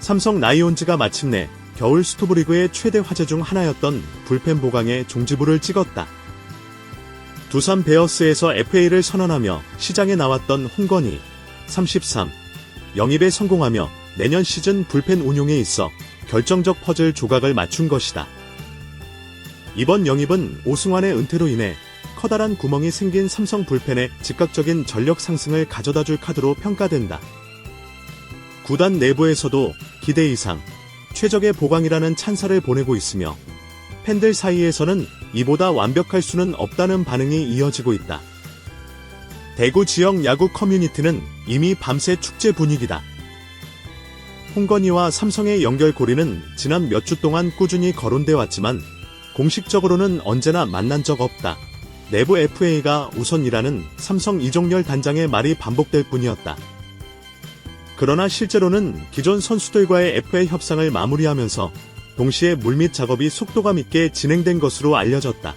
삼성 라이온즈가 마침내 겨울 스토브리그의 최대 화제 중 하나였던 불펜 보강에 종지부를 찍었다. 두산 베어스에서 FA를 선언하며 시장에 나왔던 홍건희 33 영입에 성공하며 내년 시즌 불펜 운용에 있어 결정적 퍼즐 조각을 맞춘 것이다. 이번 영입은 오승환의 은퇴로 인해 커다란 구멍이 생긴 삼성 불펜에 즉각적인 전력 상승을 가져다 줄 카드로 평가된다. 구단 내부에서도 기대 이상 최적의 보강이라는 찬사를 보내고 있으며 팬들 사이에서는 이보다 완벽할 수는 없다는 반응이 이어지고 있다. 대구 지역 야구 커뮤니티는 이미 밤새 축제 분위기다. 홍건희와 삼성의 연결고리는 지난 몇 주 동안 꾸준히 거론돼 왔지만 공식적으로는 언제나 만난 적 없다. 내부 FA가 우선이라는 삼성 이종열 단장의 말이 반복될 뿐이었다. 그러나 실제로는 기존 선수들과의 FA 협상을 마무리하면서 동시에 물밑 작업이 속도감 있게 진행된 것으로 알려졌다.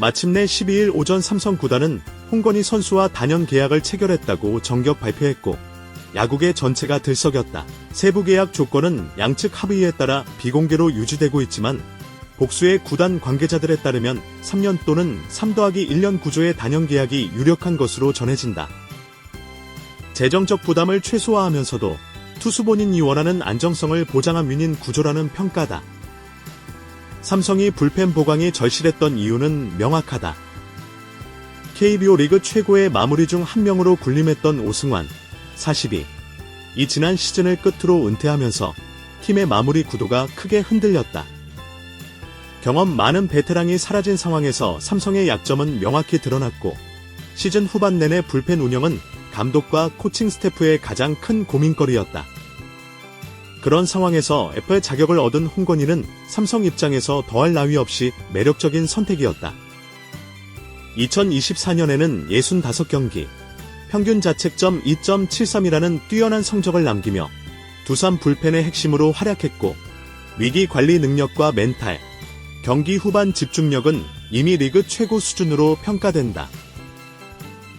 마침내 12일 오전 삼성 구단은 홍건희 선수와 단연 계약을 체결했다고 정격 발표했고 야구계 전체가 들썩였다. 세부 계약 조건은 양측 합의에 따라 비공개로 유지되고 있지만 복수의 구단 관계자들에 따르면 3년 또는 3 더하기 1년 구조의 단연 계약이 유력한 것으로 전해진다. 재정적 부담을 최소화하면서도 투수 본인이 원하는 안정성을 보장한 윈인 구조라는 평가다. 삼성이 불펜 보강이 절실했던 이유는 명확하다. KBO 리그 최고의 마무리 중 한 명으로 군림했던 오승환, 42. 이 지난 시즌을 끝으로 은퇴하면서 팀의 마무리 구도가 크게 흔들렸다. 경험 많은 베테랑이 사라진 상황에서 삼성의 약점은 명확히 드러났고 시즌 후반 내내 불펜 운영은 감독과 코칭 스태프의 가장 큰 고민거리였다. 그런 상황에서 F의 자격을 얻은 홍건희는 삼성 입장에서 더할 나위 없이 매력적인 선택이었다. 2024년에는 65경기, 평균 자책점 2.73이라는 뛰어난 성적을 남기며 두산 불펜의 핵심으로 활약했고 위기 관리 능력과 멘탈, 경기 후반 집중력은 이미 리그 최고 수준으로 평가된다.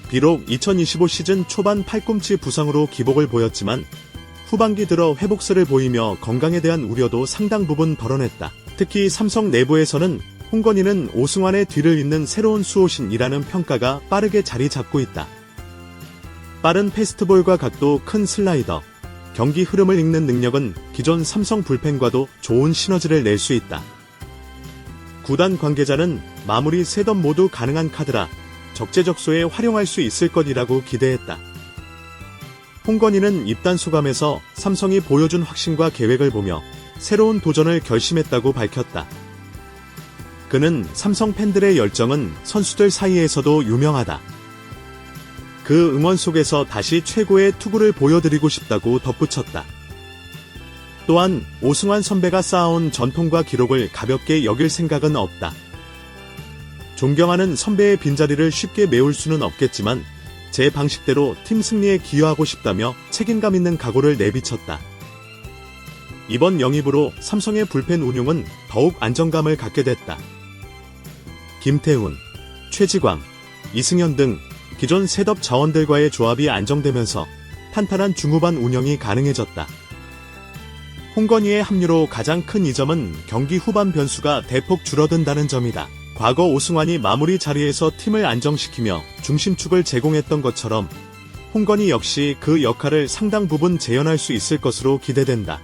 비록 2025 시즌 초반 팔꿈치 부상으로 기복을 보였지만 후반기 들어 회복세를 보이며 건강에 대한 우려도 상당 부분 덜어냈다. 특히 삼성 내부에서는 홍건희는 오승환의 뒤를 잇는 새로운 수호신이라는 평가가 빠르게 자리 잡고 있다. 빠른 패스트볼과 각도 큰 슬라이더, 경기 흐름을 읽는 능력은 기존 삼성 불펜과도 좋은 시너지를 낼 수 있다. 구단 관계자는 마무리 세덤 모두 가능한 카드라 적재적소에 활용할 수 있을 것이라고 기대했다. 홍건희는 입단 소감에서 삼성이 보여준 확신과 계획을 보며 새로운 도전을 결심했다고 밝혔다. 그는 삼성 팬들의 열정은 선수들 사이에서도 유명하다. 그 응원 속에서 다시 최고의 투구를 보여드리고 싶다고 덧붙였다. 또한 오승환 선배가 쌓아온 전통과 기록을 가볍게 여길 생각은 없다. 존경하는 선배의 빈자리를 쉽게 메울 수는 없겠지만 제 방식대로 팀 승리에 기여하고 싶다며 책임감 있는 각오를 내비쳤다. 이번 영입으로 삼성의 불펜 운용은 더욱 안정감을 갖게 됐다. 김태훈, 최지광, 이승현 등 기존 셋업 자원들과의 조합이 안정되면서 탄탄한 중후반 운영이 가능해졌다. 홍건희의 합류로 가장 큰 이점은 경기 후반 변수가 대폭 줄어든다는 점이다. 과거 오승환이 마무리 자리에서 팀을 안정시키며 중심축을 제공했던 것처럼 홍건희 역시 그 역할을 상당 부분 재현할 수 있을 것으로 기대된다.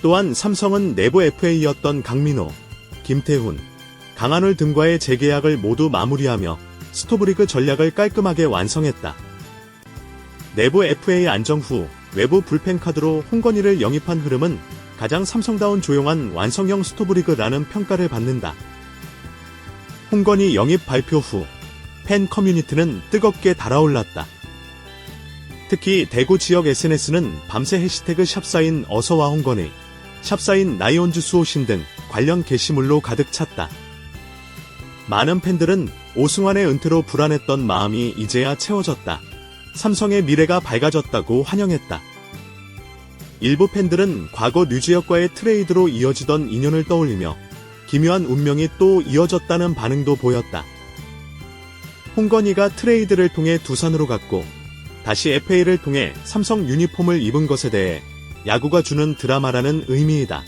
또한 삼성은 내부 FA였던 강민호, 김태훈, 강한울 등과의 재계약을 모두 마무리하며 스토브리그 전략을 깔끔하게 완성했다. 내부 FA 안정 후 외부 불펜 카드로 홍건희를 영입한 흐름은 가장 삼성다운 조용한 완성형 스토브리그라는 평가를 받는다. 홍건희 영입 발표 후 팬 커뮤니티는 뜨겁게 달아올랐다. 특히 대구 지역 SNS는 밤새 해시태그 샵사인 어서와 홍건희, 샵사인 나이온즈 수호신 등 관련 게시물로 가득 찼다. 많은 팬들은 오승환의 은퇴로 불안했던 마음이 이제야 채워졌다. 삼성의 미래가 밝아졌다고 환영했다. 일부 팬들은 과거 류지혁과의 트레이드로 이어지던 인연을 떠올리며 기묘한 운명이 또 이어졌다는 반응도 보였다. 홍건희가 트레이드를 통해 두산으로 갔고 다시 FA를 통해 삼성 유니폼을 입은 것에 대해 야구가 주는 드라마라는 의미이다.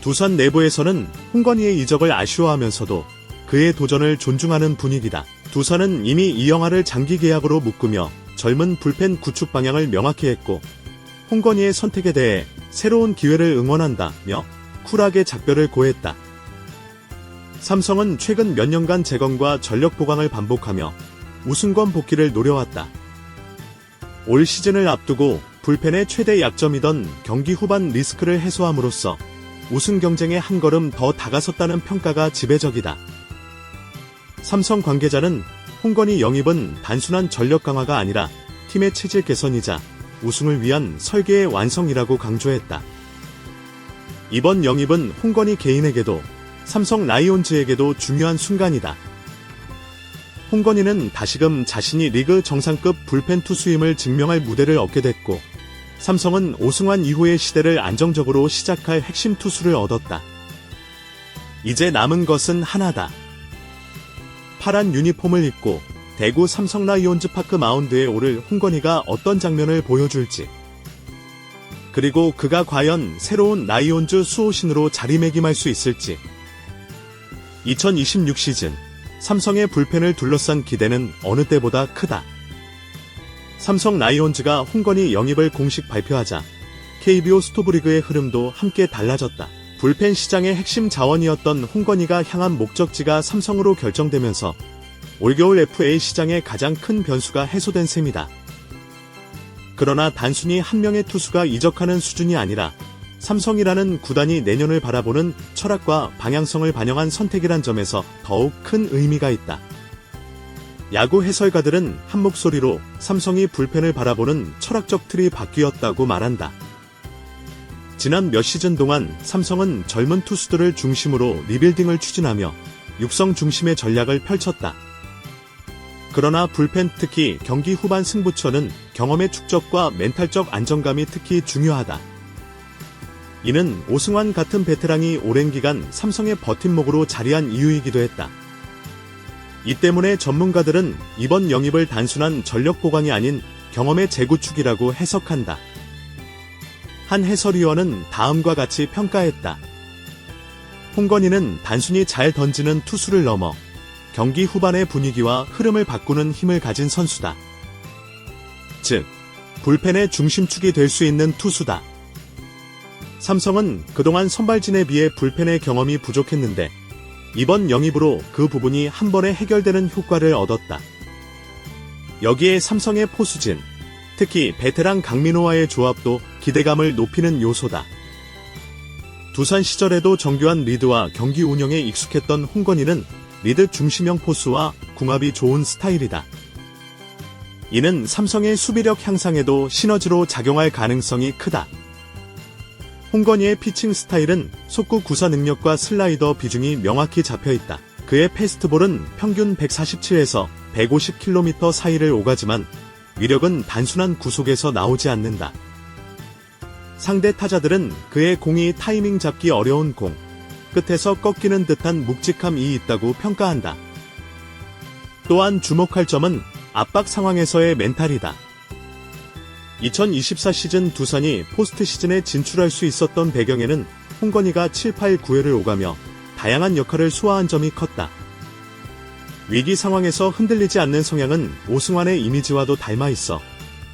두산 내부에서는 홍건희의 이적을 아쉬워하면서도 그의 도전을 존중하는 분위기다. 두산은 이미 이영하를 장기 계약으로 묶으며 젊은 불펜 구축 방향을 명확히 했고 홍건희의 선택에 대해 새로운 기회를 응원한다며 쿨하게 작별을 고했다. 삼성은 최근 몇 년간 재건과 전력 보강을 반복하며 우승권 복귀를 노려왔다. 올 시즌을 앞두고 불펜의 최대 약점이던 경기 후반 리스크를 해소함으로써 우승 경쟁에 한 걸음 더 다가섰다는 평가가 지배적이다. 삼성 관계자는 홍건희 영입은 단순한 전력 강화가 아니라 팀의 체질 개선이자 우승을 위한 설계의 완성이라고 강조했다. 이번 영입은 홍건희 개인에게도 삼성 라이온즈에게도 중요한 순간이다. 홍건희는 다시금 자신이 리그 정상급 불펜 투수임을 증명할 무대를 얻게 됐고, 삼성은 오승환 이후의 시대를 안정적으로 시작할 핵심 투수를 얻었다. 이제 남은 것은 하나다. 파란 유니폼을 입고 대구 삼성 라이온즈 파크 마운드에 오를 홍건희가 어떤 장면을 보여줄지. 그리고 그가 과연 새로운 라이온즈 수호신으로 자리매김할 수 있을지. 2026 시즌 삼성의 불펜을 둘러싼 기대는 어느 때보다 크다. 삼성 라이온즈가 홍건희 영입을 공식 발표하자 KBO 스토브리그의 흐름도 함께 달라졌다. 불펜 시장의 핵심 자원이었던 홍건희가 향한 목적지가 삼성으로 결정되면서 올겨울 FA 시장의 가장 큰 변수가 해소된 셈이다. 그러나 단순히 한 명의 투수가 이적하는 수준이 아니라 삼성이라는 구단이 내년을 바라보는 철학과 방향성을 반영한 선택이란 점에서 더욱 큰 의미가 있다. 야구 해설가들은 한 목소리로 삼성이 불펜을 바라보는 철학적 틀이 바뀌었다고 말한다. 지난 몇 시즌 동안 삼성은 젊은 투수들을 중심으로 리빌딩을 추진하며 육성 중심의 전략을 펼쳤다. 그러나 불펜 특히 경기 후반 승부처는 경험의 축적과 멘탈적 안정감이 특히 중요하다. 이는 오승환 같은 베테랑이 오랜 기간 삼성의 버팀목으로 자리한 이유이기도 했다. 이 때문에 전문가들은 이번 영입을 단순한 전력 보강이 아닌 경험의 재구축이라고 해석한다. 한 해설위원은 다음과 같이 평가했다. 홍건희는 단순히 잘 던지는 투수를 넘어 경기 후반의 분위기와 흐름을 바꾸는 힘을 가진 선수다. 즉, 불펜의 중심축이 될 수 있는 투수다. 삼성은 그동안 선발진에 비해 불펜의 경험이 부족했는데 이번 영입으로 그 부분이 한 번에 해결되는 효과를 얻었다. 여기에 삼성의 포수진, 특히 베테랑 강민호와의 조합도 기대감을 높이는 요소다. 두산 시절에도 정교한 리드와 경기 운영에 익숙했던 홍건희는 리드 중심형 포수와 궁합이 좋은 스타일이다. 이는 삼성의 수비력 향상에도 시너지로 작용할 가능성이 크다. 홍건희의 피칭 스타일은 속구 구사 능력과 슬라이더 비중이 명확히 잡혀 있다. 그의 패스트볼은 평균 147에서 150km 사이를 오가지만 위력은 단순한 구속에서 나오지 않는다. 상대 타자들은 그의 공이 타이밍 잡기 어려운 공, 끝에서 꺾이는 듯한 묵직함이 있다고 평가한다. 또한 주목할 점은 압박 상황에서의 멘탈이다. 2024 시즌 두산이 포스트 시즌에 진출할 수 있었던 배경에는 홍건희가 7, 8, 9회를 오가며 다양한 역할을 소화한 점이 컸다. 위기 상황에서 흔들리지 않는 성향은 오승환의 이미지와도 닮아 있어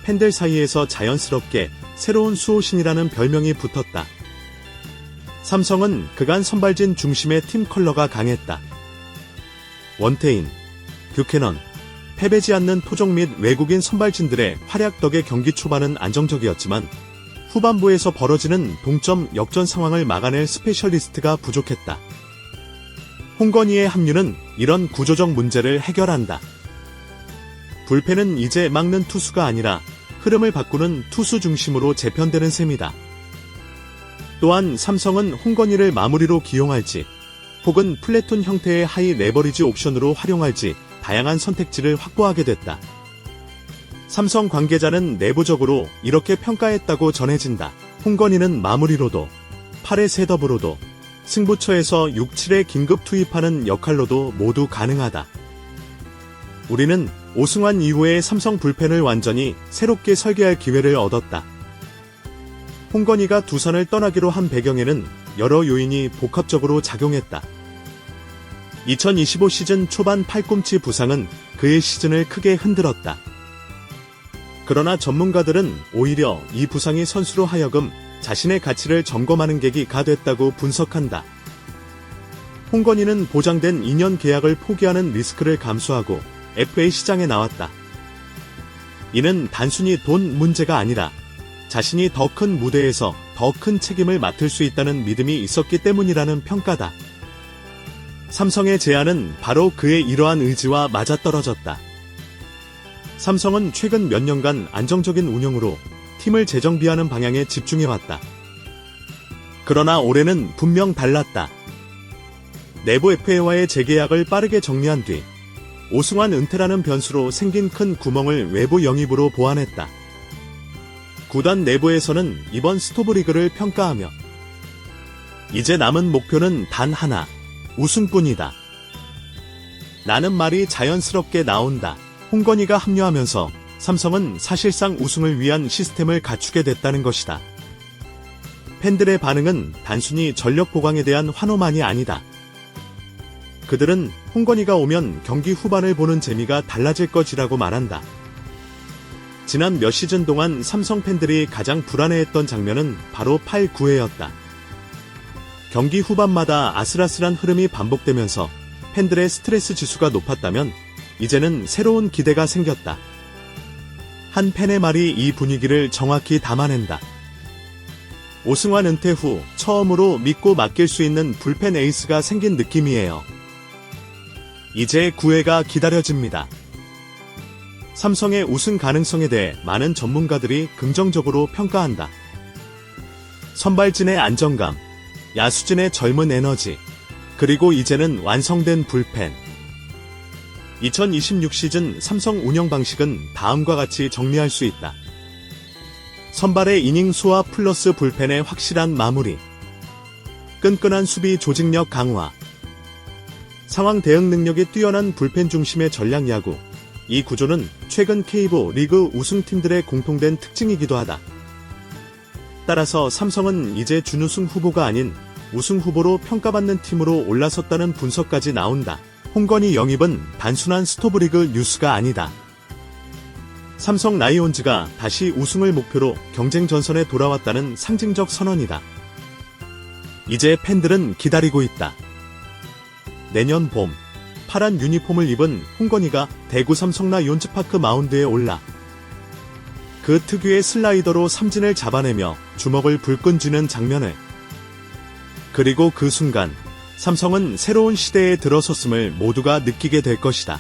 팬들 사이에서 자연스럽게 새로운 수호신이라는 별명이 붙었다. 삼성은 그간 선발진 중심의 팀 컬러가 강했다. 원태인, 뷰캐넌, 패배지 않는 토종 및 외국인 선발진들의 활약 덕에 경기 초반은 안정적이었지만 후반부에서 벌어지는 동점 역전 상황을 막아낼 스페셜리스트가 부족했다. 홍건희의 합류는 이런 구조적 문제를 해결한다. 불펜은 이제 막는 투수가 아니라 흐름을 바꾸는 투수 중심으로 재편되는 셈이다. 또한 삼성은 홍건희를 마무리로 기용할지 혹은 플래톤 형태의 하이 레버리지 옵션으로 활용할지 다양한 선택지를 확보하게 됐다. 삼성 관계자는 내부적으로 이렇게 평가했다고 전해진다. 홍건희는 마무리로도, 8의 셋업으로도, 승부처에서 6, 7에 긴급 투입하는 역할로도 모두 가능하다. 우리는 오승환 이후에 삼성 불펜을 완전히 새롭게 설계할 기회를 얻었다. 홍건희가 두산을 떠나기로 한 배경에는 여러 요인이 복합적으로 작용했다. 2025 시즌 초반 팔꿈치 부상은 그의 시즌을 크게 흔들었다. 그러나 전문가들은 오히려 이 부상이 선수로 하여금 자신의 가치를 점검하는 계기가 됐다고 분석한다. 홍건희는 보장된 2년 계약을 포기하는 리스크를 감수하고 FA 시장에 나왔다. 이는 단순히 돈 문제가 아니라 자신이 더 큰 무대에서 더 큰 책임을 맡을 수 있다는 믿음이 있었기 때문이라는 평가다. 삼성의 제안은 바로 그의 이러한 의지와 맞아떨어졌다. 삼성은 최근 몇 년간 안정적인 운영으로 팀을 재정비하는 방향에 집중해왔다. 그러나 올해는 분명 달랐다. 내부 FA와의 재계약을 빠르게 정리한 뒤 오승환 은퇴라는 변수로 생긴 큰 구멍을 외부 영입으로 보완했다. 구단 내부에서는 이번 스토브리그를 평가하며 이제 남은 목표는 단 하나, 우승뿐이다. 라는 말이 자연스럽게 나온다. 홍건희가 합류하면서 삼성은 사실상 우승을 위한 시스템을 갖추게 됐다는 것이다. 팬들의 반응은 단순히 전력 보강에 대한 환호만이 아니다. 그들은 홍건희가 오면 경기 후반을 보는 재미가 달라질 것이라고 말한다. 지난 몇 시즌 동안 삼성 팬들이 가장 불안해했던 장면은 바로 8, 9회였다. 경기 후반마다 아슬아슬한 흐름이 반복되면서 팬들의 스트레스 지수가 높았다면 이제는 새로운 기대가 생겼다. 한 팬의 말이 이 분위기를 정확히 담아낸다. 오승환 은퇴 후 처음으로 믿고 맡길 수 있는 불펜 에이스가 생긴 느낌이에요. 이제 9회가 기다려집니다. 삼성의 우승 가능성에 대해 많은 전문가들이 긍정적으로 평가한다. 선발진의 안정감, 야수진의 젊은 에너지, 그리고 이제는 완성된 불펜. 2026 시즌 삼성 운영 방식은 다음과 같이 정리할 수 있다. 선발의 이닝 수와 플러스 불펜의 확실한 마무리. 끈끈한 수비 조직력 강화. 상황 대응 능력이 뛰어난 불펜 중심의 전략 야구. 이 구조는 최근 K보 리그 우승팀들의 공통된 특징이기도 하다. 따라서 삼성은 이제 준우승 후보가 아닌 우승 후보로 평가받는 팀으로 올라섰다는 분석까지 나온다. 홍건희 영입은 단순한 스토브리그 뉴스가 아니다. 삼성 라이온즈가 다시 우승을 목표로 경쟁 전선에 돌아왔다는 상징적 선언이다. 이제 팬들은 기다리고 있다. 내년 봄, 파란 유니폼을 입은 홍건희가 대구 삼성 라이온즈파크 마운드에 올라 그 특유의 슬라이더로 삼진을 잡아내며 주먹을 불끈 쥐는 장면을 그리고 그 순간 삼성은 새로운 시대에 들어섰음을 모두가 느끼게 될 것이다.